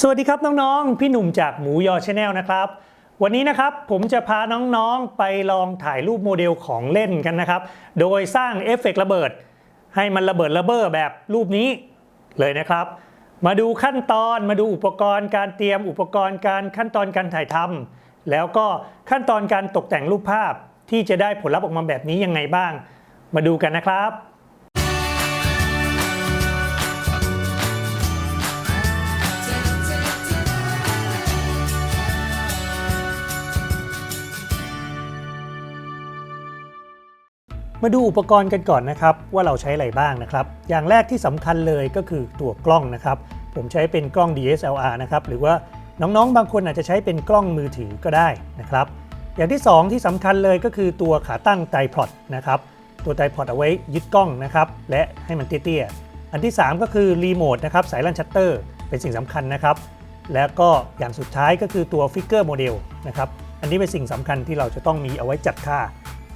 สวัสดีครับน้องๆ พี่หนุ่มจากหมูยอชาแนลนะครับ วันนี้นะครับผมจะพาน้องๆ ไปลองถ่ายรูปโมเดลของเล่นกันนะครับ โดยสร้างเอฟเฟกต์ระเบิด ให้มันระเบิดระเบ้อแบบรูปนี้เลยนะครับ มาดูขั้นตอนมาดูอุปกรณ์การเตรียมอุปกรณ์การขั้นตอนการถ่ายทำแล้วก็ขั้นตอนการตกแต่งรูปภาพที่จะได้ผลลัพธ์ออกมาแบบนี้ยังไงบ้าง มาดูกันนะครับ มาดูอุปกรณ์กันก่อนนะครับว่าเราใช้อะไรบ้างนะครับ อย่างแรกที่สำคัญเลยก็คือตัวกล้องนะครับ ผมใช้เป็นกล้อง DSLR นะครับหรือว่าน้องๆ บางคนอาจจะใช้เป็นกล้องมือถือก็ได้นะครับ อย่างที่ 2 ที่สำคัญเลยก็คือตัวขาตั้งไตรพอดนะครับตัวไตรพอดเอาไว้ยึดกล้องนะครับและให้มันเตี้ยๆอันที่ 3 ก็คือรีโมทนะครับสายลั่นชัตเตอร์เป็นสิ่งสำคัญนะครับแล้วก็อย่างสุดท้ายก็คือตัวฟิกเกอร์โมเดลนะครับอันนี้เป็นสิ่งสำคัญที่เราจะต้องมีเอาไว้จัดค่า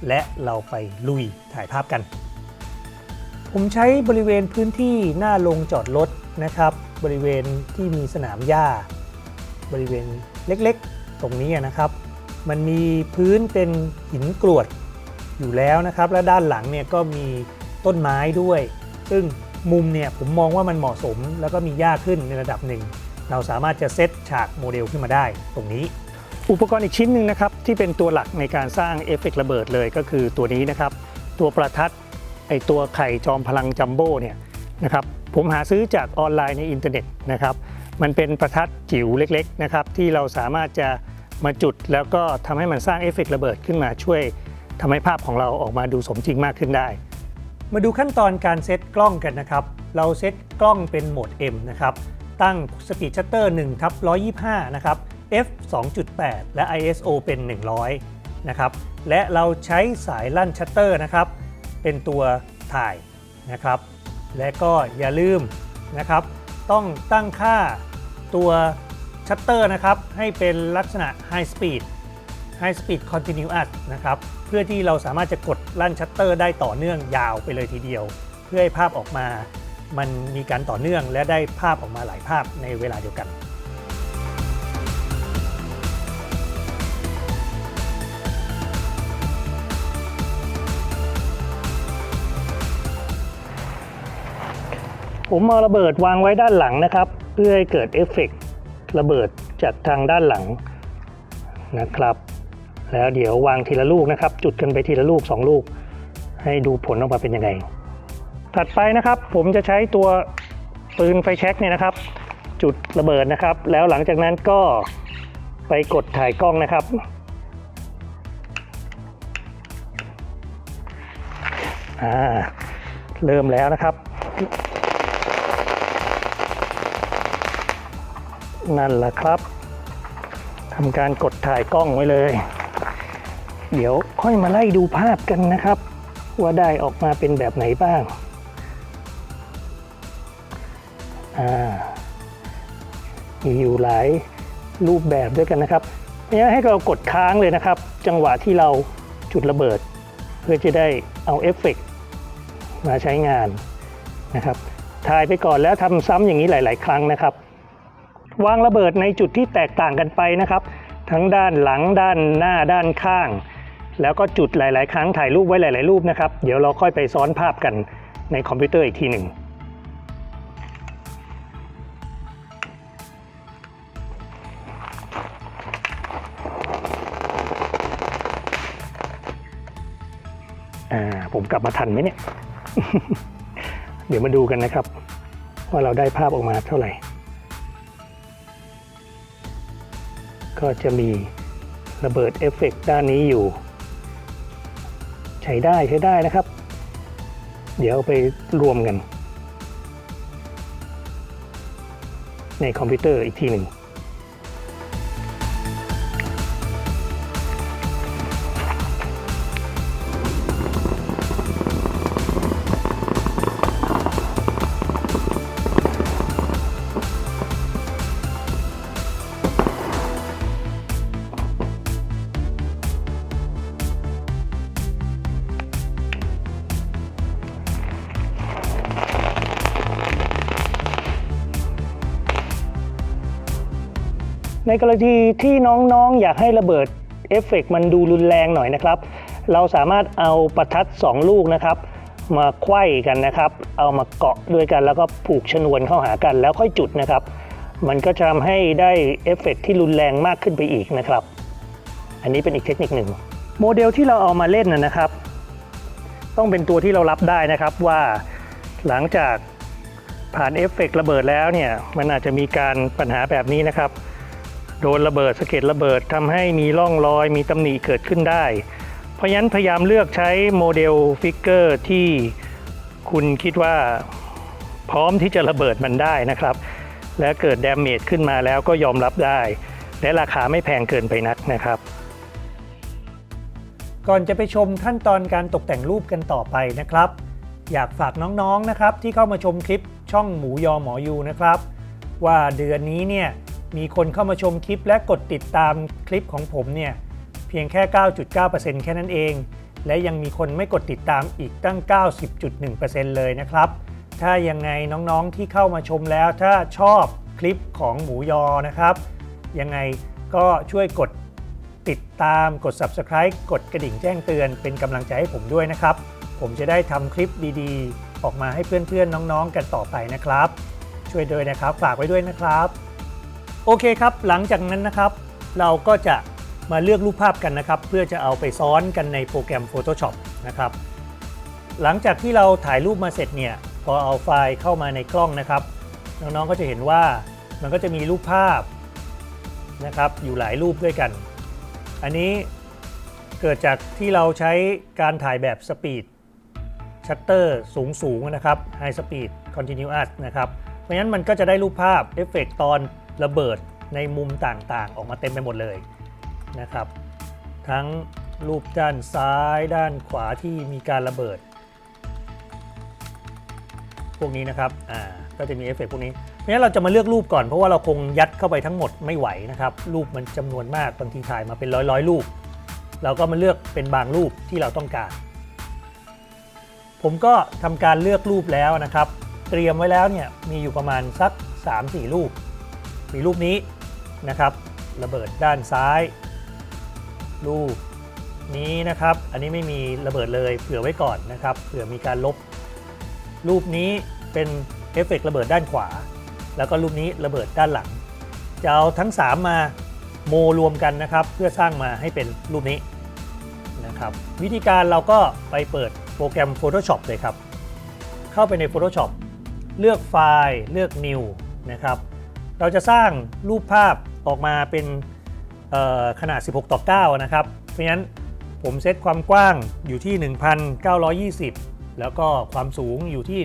และเราไปลุยถ่ายภาพกัน ผมใช้บริเวณพื้นที่หน้าลงจอดรถนะครับ บริเวณที่มีสนามหญ้า บริเวณเล็กๆ ตรงนี้นะครับ มันมีพื้นเป็นหินกรวดอยู่แล้วนะครับ และด้านหลังเนี่ยก็มีต้นไม้ด้วย ซึ่งมุมเนี่ยผมมองว่ามันเหมาะสม แล้วก็มีหญ้าขึ้นในระดับหนึ่ง เราสามารถจะเซตฉากโมเดลขึ้นมาได้ตรงนี้ อุปกรณ์อีกชิ้นหนึ่งนะครับที่เป็นตัวหลักในการสร้างเอฟเฟกต์ระเบิดเลยก็คือตัวนี้นะครับ ตัวประทัดไอตัวไข่จอมพลังจัมโบ้เนี่ยนะครับผมหาซื้อจากออนไลน์ในอินเทอร์เน็ตนะครับ มันเป็นประทัดจิ๋วเล็กๆนะครับที่เราสามารถจะมาจุดแล้วก็ทำให้มันสร้างเอฟเฟกต์ระเบิดขึ้นมาช่วยทำให้ภาพของเราออกมาดูสมจริงมากขึ้นได้ มาดูขั้นตอนการเซตกล้องกันนะครับ เราเซตกล้องเป็นโหมด M นะครับ ตั้งสปีดชัตเตอร์1ทับ125 นะครับ f 2.8 และ ISO เป็น 100 นะครับ และเราใช้สายลั่นชัตเตอร์นะครับ เป็นตัวถ่ายนะครับ และก็อย่าลืมนะครับ ต้องตั้งค่าตัวชัตเตอร์นะครับ ให้เป็นลักษณะ High Speed High Speed Continuous นะครับ เพื่อที่เราสามารถจะกดลั่นชัตเตอร์ได้ต่อเนื่องยาวไปเลยทีเดียว เพื่อให้ภาพออกมา มันมีการต่อเนื่องและได้ภาพออกมาหลายภาพในเวลาเดียวกัน ผมเอาระเบิดวางไว้ด้านหลังนะครับ เพื่อให้เกิดเอฟเฟกต์ระเบิดจากทางด้านหลังนะครับ แล้วเดี๋ยววางทีละลูกนะครับ จุดกันไปทีละลูก 2 ลูก ให้ดูผลออกมาเป็นยังไง ถัดไปนะครับ ผมจะใช้ตัวปืนไฟแช็กเนี่ยนะครับ จุดระเบิดนะครับ แล้วหลังจากนั้นก็ไปกดถ่ายกล้องนะครับอ่าเริ่มแล้วนะครับ นั่นแหละครับทำการกดถ่ายกล้องไว้เลย เดี๋ยวค่อยมาไล่ดูภาพกันนะครับ ว่าได้ออกมาเป็นแบบไหนบ้างอ่ามีอยู่หลายรูปแบบด้วยกันนะครับเนี่ยให้เรากดค้างเลยนะครับ จังหวะที่เราจุดระเบิด เพื่อจะได้เอาเอฟเฟกต์มาใช้งานนะครับถ่ายไปก่อนแล้วทำซ้ำอย่างนี้หลาย ๆ ครั้งนะครับ วางระเบิดในจุดที่แตกต่างกันไปนะครับ ทั้งด้านหลังด้านหน้าด้านข้าง แล้วก็จุดหลาย ๆ ครั้งถ่ายรูปไว้หลาย ๆ รูปนะครับ เดี๋ยวเราค่อยไปซ้อนภาพกันในคอมพิวเตอร์อีกทีหนึ่งอ่าผมกลับมาทันไหมเนี่ย เดี๋ยวมาดูกันนะครับ ว่าเราได้ภาพออกมาเท่าไหร่ ก็จะมีระเบิดเอฟเฟกต์ด้านนี้อยู่ ใช้ได้ใช้ได้นะครับ เดี๋ยวไปรวมกัน ในคอมพิวเตอร์อีกทีหนึ่ง ในกรณีที่น้องๆ อยากให้ระเบิดเอฟเฟกต์มันดูรุนแรงหน่อยนะครับ เราสามารถเอาประทัด 2 ลูกนะครับ มาไขว้กันนะครับ เอามาเกาะด้วยกันแล้วก็ผูกชนวนเข้าหากันแล้วค่อยจุดนะครับ มันก็จะทำให้ได้เอฟเฟกต์ที่รุนแรงมากขึ้นไปอีกนะครับ อันนี้เป็นอีกเทคนิคหนึ่ง โมเดลที่เราเอามาเล่นนะนะครับ ต้องเป็นตัวที่เรารับได้นะครับว่าหลังจากผ่านเอฟเฟกต์ระเบิดแล้วเนี่ยมันอาจจะมีการปัญหาแบบนี้นะครับ โดนระเบิดสะเก็ดระเบิดทำให้มีร่องรอยมีตำหนิเกิดขึ้นได้ เพราะฉะนั้นพยายามเลือกใช้โมเดลฟิกเกอร์ที่คุณคิดว่าพร้อมที่จะระเบิดมันได้นะครับ และเกิดด a ม a g e ขึ้นมาแล้วก็ยอมรับได้ และราคาไม่แพงเกินไปนักนะครับ ก่อนจะไปชมขั้นตอนการตกแต่งรูปกันต่อไปนะครับ อยากฝากน้องๆนะครับ ที่เข้ามาชมคลิปช่องหมูยอหมอยูนะครับ ว่าเดือนนี้เนี่ย มีคนเข้ามาชมคลิปและกดติดตามคลิปของผมเนี่ยเพียงแค่ 9.9%แค่นั้นเอง และยังมีคนไม่กดติดตามอีกตั้ง 90.1%เลยนะครับ ถ้ายังไงน้องๆที่เข้ามาชมแล้วถ้าชอบคลิปของหมูยอนะครับ ยังไงก็ช่วยกดติดตามกด subscribe กดกระดิ่งแจ้งเตือนเป็นกำลังใจให้ผมด้วยนะครับ ผมจะได้ทำคลิปดีๆ ออกมาให้เพื่อนๆน้องๆกันต่อไปนะครับ ช่วยด้วยนะครับฝากไว้ด้วยนะครับ โอเคครับ หลังจากนั้นนะครับ เราก็จะมาเลือกรูปภาพกันนะครับ เพื่อจะเอาไปซ้อนกันในโปรแกรม Photoshop นะครับ หลังจากที่เราถ่ายรูปมาเสร็จเนี่ยพอเอาไฟล์เข้ามาในกล้องนะครับ น้องๆก็จะเห็นว่ามันก็จะมีรูปภาพนะครับอยู่หลายรูปด้วยกัน อันนี้เกิดจากที่เราใช้การถ่ายแบบสปีดชัตเตอร์สูงสูงนะครับ High Speed Continuous นะครับ เพราะฉะนั้นมันก็จะได้รูปภาพเอฟเฟกตอน ระเบิดในมุมต่างๆ ออกมาเต็มไปหมดเลยนะครับ ทั้งรูปด้านซ้ายด้านขวาที่มีการระเบิด พวกนี้นะครับอ่าก็จะมีเอฟเฟกต์พวกนี้เพราะฉะนั้นเราจะมาเลือกรูปก่อนเพราะว่าเราคงยัดเข้าไปทั้งหมดไม่ไหวนะครับ รูปมันจำนวนมากบางทีถ่ายมาเป็นร้อยร้อยๆรูป เราก็มาเลือกเป็นบางรูปที่เราต้องการผมก็ทำการเลือกรูปแล้วนะครับ เตรียมไว้แล้วเนี่ยมีอยู่ประมาณสัก 3-4 รูป มีรูปนี้นะครับ ระเบิดด้านซ้ายรูปนี้นะครับ อันนี้ไม่มีระเบิดเลยเผื่อไว้ก่อนนะครับเผื่อมีการลบ รูปนี้เป็นเอฟเฟกต์ระเบิดด้านขวา แล้วก็รูปนี้ระเบิดด้านหลัง จะเอาทั้ง 3 มาโมรวมกันนะครับ เพื่อสร้างมาให้เป็นรูปนี้นะครับ วิธีการเราก็ไปเปิดโปรแกรม Photoshop เลยครับ เข้าไปใน Photoshop เลือกไฟล์ เลือก New นะครับ เราจะสร้างรูปภาพออกมาเป็นขนาด 16 ต่อ 9 นะครับ เพราะฉะนั้นผมเซตความกว้างอยู่ที่ 1920 แล้วก็ความสูงอยู่ที่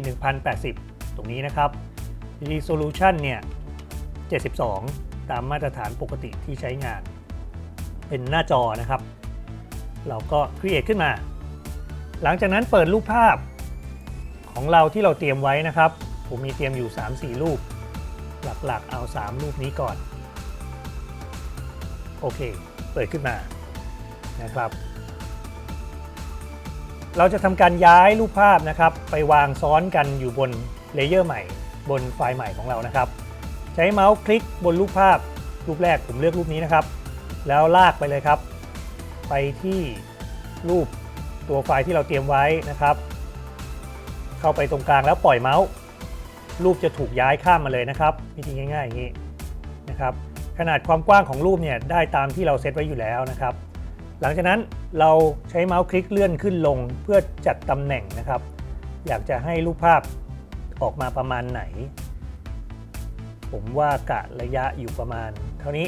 1080 ตรงนี้นะครับ Resolution เนี่ย 72 ตามมาตรฐานปกติที่ใช้งาน เป็นหน้าจอนะครับ เราก็ create ขึ้นมา หลังจากนั้นเปิดรูปภาพของเราที่เราเตรียมไว้นะครับ ผมมีเตรียมอยู่ 3-4 รูป หลักๆ เอา 3 รูปนี้ก่อน โอเค เปิดขึ้นมานะครับ เราจะทำการย้ายรูปภาพนะครับ ไปวางซ้อนกันอยู่บนเลเยอร์ใหม่ บนไฟล์ใหม่ของเรานะครับ ใช้เมาส์คลิกบนรูปภาพ รูปแรกผมเลือกรูปนี้นะครับ แล้วลากไปเลยครับ ไปที่รูปตัวไฟล์ที่เราเตรียมไว้นะครับ เข้าไปตรงกลางแล้วปล่อยเมาส์ รูปจะถูกย้ายข้ามมาเลยนะครับวิธีง่ายๆอย่างนี้นะครับขนาดความกว้างของรูปเนี่ยได้ตามที่เราเซตไว้อยู่แล้วนะครับ หลังจากนั้นเราใช้เมาส์คลิกเลื่อนขึ้นลงเพื่อจัดตำแหน่งนะครับ อยากจะให้รูปภาพออกมาประมาณไหน ผมว่ากะระยะอยู่ประมาณ เท่านี้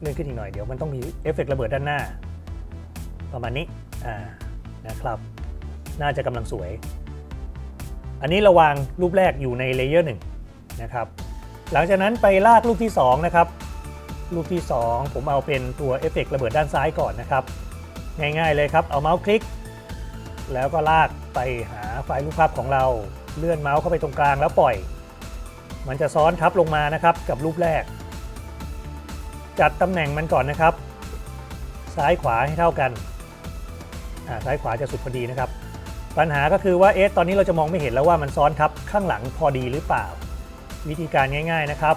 เลื่อนขึ้นอีกหน่อยเดี๋ยวมันต้องมีเอฟเฟกต์ระเบิดด้านหน้า ประมาณนี้อ่านะครับ น่าจะกำลังสวย อันนี้เราวางรูปแรกอยู่ในเลเยอร์หนึ่งนะครับ หลังจากนั้นไปลากรูปที่ 2 นะครับ รูปที่ 2 ผมเอาเป็นตัวเอฟเฟกต์ระเบิดด้านซ้ายก่อนนะครับ ง่ายๆเลยครับ เอาเมาส์คลิก แล้วก็ลากไปหาไฟล์รูปภาพของเรา เลื่อนเมาส์เข้าไปตรงกลางแล้วปล่อย มันจะซ้อนทับลงมานะครับกับรูปแรก จัดตำแหน่งมันก่อนนะครับ ซ้ายขวาให้เท่ากันอ่าซ้ายขวาจะสุดพอดีนะครับ ปัญหาก็คือว่าเอ๊ะตอนนี้เราจะมองไม่เห็นแล้วว่ามันซ้อนทับข้างหลังพอดีหรือเปล่า วิธีการง่าย ๆนะครับ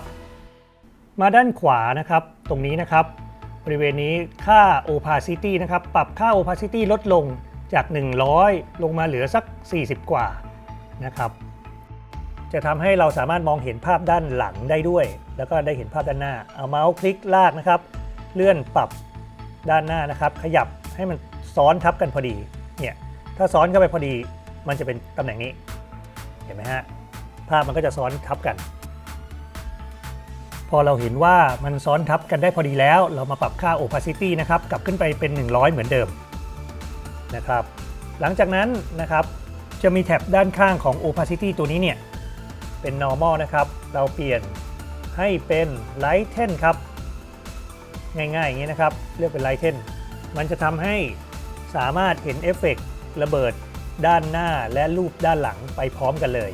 มาด้านขวานะครับ ตรงนี้นะครับ บริเวณนี้ค่า opacity นะครับ ปรับค่า opacity ลดลงจาก 100 ลงมาเหลือสัก 40 กว่านะครับ จะทำให้เราสามารถมองเห็นภาพด้านหลังได้ด้วย แล้วก็ได้เห็นภาพด้านหน้า เอาเมาส์คลิกลากนะครับ เลื่อนปรับด้านหน้านะครับ ขยับให้มันซ้อนทับกันพอดี ถ้าซ้อนเข้าไปพอดีมันจะเป็นตำแหน่งนี้ เห็นไหมฮะ ภาพมันก็จะซ้อนทับกัน พอเราเห็นว่ามันซ้อนทับกันได้พอดีแล้ว เรามาปรับค่า opacity นะครับ กลับขึ้นไปเป็น 100 เหมือนเดิมนะครับ หลังจากนั้นนะครับจะมีแท็บด้านข้างของ opacity ตัวนี้เนี่ย เป็น normal นะครับ เราเปลี่ยนให้เป็น lighten ครับ ง่ายๆอย่างนี้นะครับ เลือกเป็น lighten มันจะทำให้สามารถเห็นเอฟเฟกต์ ระเบิดด้านหน้าและรูปด้านหลังไปพร้อมกันเลย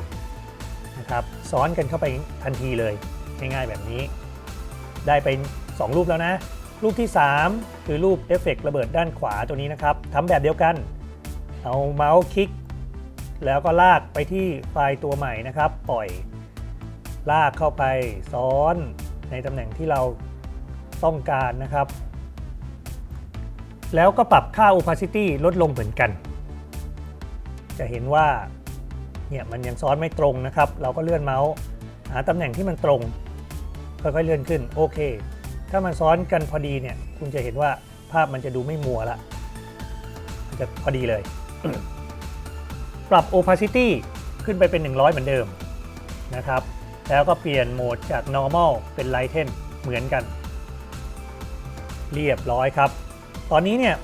นะครับซ้อนกันเข้าไปทันทีเลย ง่ายๆแบบนี้ ได้ไป 2 รูปแล้วนะ รูปที่ 3 คือรูปเอฟเฟกระเบิดด้านขวาตัวนี้นะครับทำแบบเดียวกัน เอาเมาส์คลิก แล้วก็ลากไปที่ไฟล์ตัวใหม่นะครับ ปล่อยลากเข้าไปซ้อนในตำแหน่งที่เราต้องการนะครับ แล้วก็ปรับค่า opacity ลดลงเหมือนกัน จะเห็นว่าเนี่ยมันยังซ้อนไม่ตรงนะครับ เราก็เลื่อนเมาส์หาตำแหน่งที่มันตรง ค่อยๆเลื่อนขึ้นโอเค ถ้ามันซ้อนกันพอดีเนี่ยคุณจะเห็นว่าภาพมันจะดูไม่มัวละมันจะพอดีเลย ปรับ opacity ขึ้นไปเป็น 100 เหมือนเดิมนะครับ แล้วก็เปลี่ยนโหมดจาก normal เป็น lighten เหมือนกัน เรียบร้อยครับ ตอนนี้เนี่ย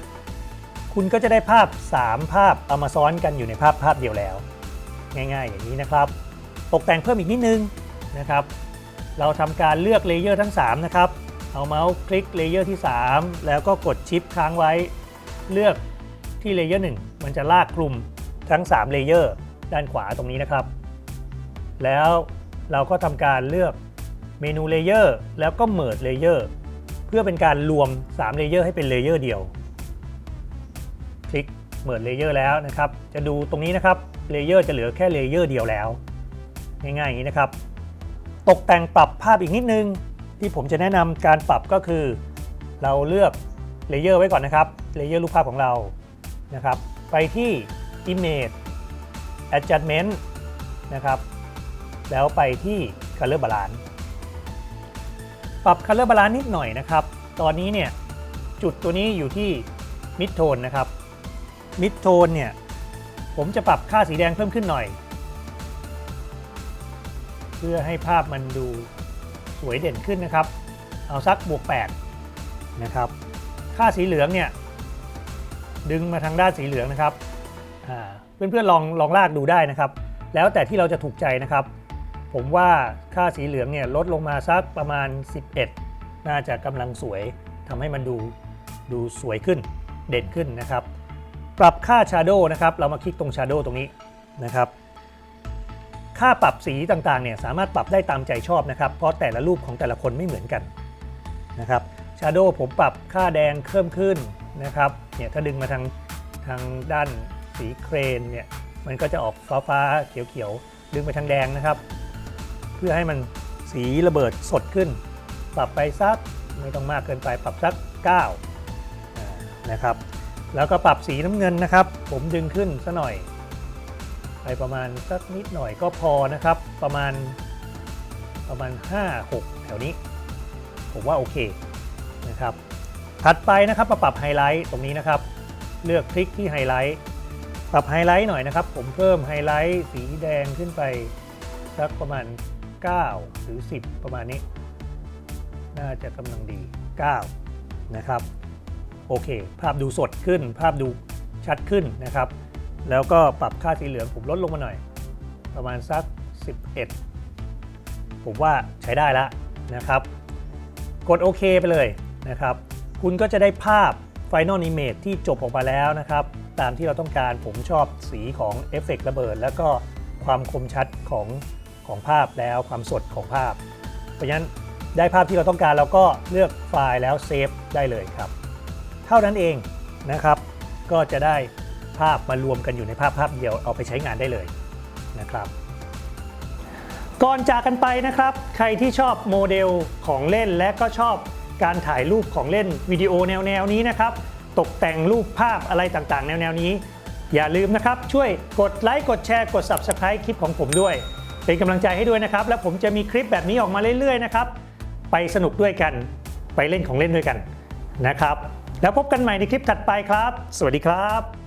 คุณก็จะได้ภาพ 3 ภาพเอามาซ้อนกันอยู่ในภาพภาพเดียวแล้ว ง่ายๆ อย่างนี้นะครับ ตกแต่งเพิ่มอีกนิดนึงนะครับ เราทำการเลือกเลเยอร์ทั้ง 3 นะครับ เอาเมาส์คลิกเลเยอร์ที่ 3 แล้วก็กดชิปค้างไว้ เลือกที่เลเยอร์1มันจะลากกลุ่มทั้ง 3 เลเยอร์ด้านขวาตรงนี้นะครับ แล้วเราก็ทำการเลือกเมนูเลเยอร์แล้วก็เมิร์ดเลเยอร์เพื่อเป็นการรวม 3 เลเยอร์ให้เป็นเลเยอร์เดียว ลิกเมิร์ดเลเยอร์แล้วนะครับ จะดูตรงนี้นะครับเลเยอร์จะเหลือแค่เลเยอร์เดียวแล้ว ง่ายๆอย่างนี้นะครับ ตกแต่งปรับภาพอีกนิดนึง ที่ผมจะแนะนำการปรับก็คือ เราเลือกเลเยอร์ไว้ก่อนนะครับเลเยอร์รูปภาพของเรานะครับ ไปที่ Image Adjustment นะครับ แล้วไปที่ Color Balance ปรับ Color Balance นิดหน่อยนะครับ ตอนนี้เนี่ยจุดตัวนี้อยู่ที่ Mid Tone นะครับ Mid Tone เนี่ย ผมจะปรับค่าสีแดงเพิ่มขึ้นหน่อย เพื่อให้ภาพมันดูสวยเด่นขึ้นนะครับ เอาสักบวก 8 นะครับ ค่าสีเหลืองเนี่ย ดึงมาทางด้านสีเหลืองนะครับอ่าเพื่อนๆลองลองลากดูได้นะครับ แล้วแต่ที่เราจะถูกใจนะครับ ผมว่าค่าสีเหลืองเนี่ยลดลงมาสักประมาณ 11 น่าจะกำลังสวยทำให้มันดูดูสวยขึ้นเด่นขึ้นนะครับ ปรับค่า Shadow นะครับ เรามาคลิกตรง Shadow ตรงนี้นะครับ ค่าปรับสีต่างๆเนี่ยสามารถปรับได้ตามใจชอบนะครับ เพราะแต่ละรูปของแต่ละคนไม่เหมือนกันนะครับ Shadow ผมปรับค่าแดงเพิ่มขึ้นนะครับ เนี่ยถ้าดึงมาทางทางด้านสีเครนเนี่ยมันก็จะออกฟ้าฟ้าๆเขียวๆดึงไปทางแดงนะครับ เพื่อให้มันสีระเบิดสดขึ้น ปรับไปสักไม่ต้องมากเกินไปปรับสัก9อ่านะครับ แล้วก็ปรับสีน้ำเงินนะครับ ผมดึงขึ้นซะหน่อย ไปประมาณสักนิดหน่อยก็พอนะครับ ประมาณประมาณ 5 6 แถวนี้ ผมว่าโอเคนะครับ ถัดไปนะครับมาปรับไฮไลท์ตรงนี้นะครับ เลือกคลิกที่ไฮไลท์ปรับไฮไลท์หน่อยนะครับ ผมเพิ่มไฮไลท์สีแดงขึ้นไปสักประมาณ 9 หรือ 10 ประมาณนี้ น่าจะกำลังดี 9 นะครับ โอเค ภาพดูสดขึ้น ภาพดูชัดขึ้นนะครับ แล้วก็ปรับค่าสีเหลืองผมลดลงมาหน่อย ประมาณสัก 11 ผมว่าใช้ได้แล้วนะครับ กดโอเคไปเลยนะครับ คุณก็จะได้ภาพ Final Image ที่จบออกมาแล้วนะครับ ตามที่เราต้องการผมชอบสีของเอฟเฟกต์ระเบิด แล้วก็ความคมชัดของของภาพแล้วความสดของภาพ เพราะฉะนั้นได้ภาพที่เราต้องการเราก็เลือกไฟล์แล้วเซฟได้เลยครับ เท่านั้นเองนะครับ ก็จะได้ภาพมารวมกันอยู่ในภาพภาพเดียวเอาไปใช้งานได้เลยนะครับก่อนจากกันไปนะครับ ใครที่ชอบโมเดลของเล่นและก็ชอบการถ่ายรูปของเล่นวิดีโอแนวแนวๆนี้นะครับ ตกแต่งรูปภาพอะไรต่างๆ แนวแนวๆนี้ อย่าลืมนะครับ ช่วยกดไลค์กดแชร์กด Subscribe คลิปของผมด้วย เป็นกำลังใจให้ด้วยนะครับ และผมจะมีคลิปแบบนี้ออกมาเรื่อยๆนะครับ ไปสนุกด้วยกัน ไปเล่นของเล่นด้วยกันนะครับ แล้วพบกันใหม่ในคลิปถัดไปครับ สวัสดีครับ